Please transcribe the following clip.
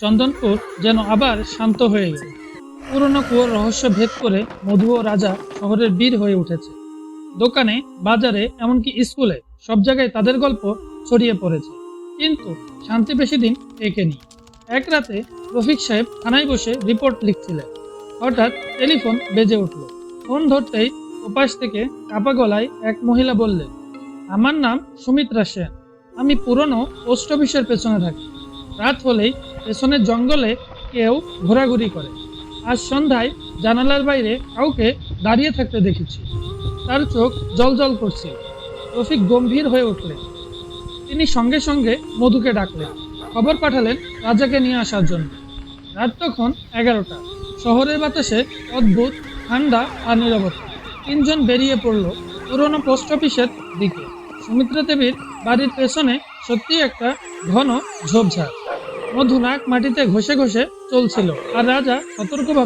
চন্দনপুর যেন আবার শান্ত হয়ে গেল। পুরনো কুয়োর রহস্য ভেদ করে মধু ও রাজা শহরের বীর হয়ে উঠেছে। দোকানে, বাজারে, এমনকি স্কুলে সব জায়গায় তাদের গল্প ছড়িয়ে পড়েছে। কিন্তু শান্তি বেশি দিন টেকেনি। এক রাতে রফিক সাহেব থানায় বসে রিপোর্ট লিখছিলেন। হঠাৎ টেলিফোন বেজে উঠল। ফোন ধরতেই ওপাশ থেকে কাপা গলায় এক মহিলা বললেন, আমার নাম সুমিত্রা সেন। আমি পুরনো পোস্ট অফিসের পেছনে থাকি। রাত হলেই পেছনের জঙ্গলে কেউ ঘোরাঘুরি করে। আজ সন্ধ্যায় জানালার বাইরে কাউকে দাঁড়িয়ে থাকতে দেখেছি। তার চোখ জলজল করছে। রফিক গম্ভীর হয়ে উঠলেন। তিনি সঙ্গে সঙ্গে মধুকে ডাকলেন। খবর পাঠালেন রাজাকে নিয়ে আসার জন্য। রাত তখন এগারোটা। শহরের বাতাসে অদ্ভুত, ঠান্ডা আর নিরবতা। তিনজন বেরিয়ে পড়ল পুরনো পোস্ট অফিসের দিকে। সুমিত্রা দেবীর বাড়ির পেছনে সত্যি একটা ঘন ঝোপঝাড়। মধু নাক মাটিতে ঘষে ঘষে চলছিল আর রাজা সতর্কভাবে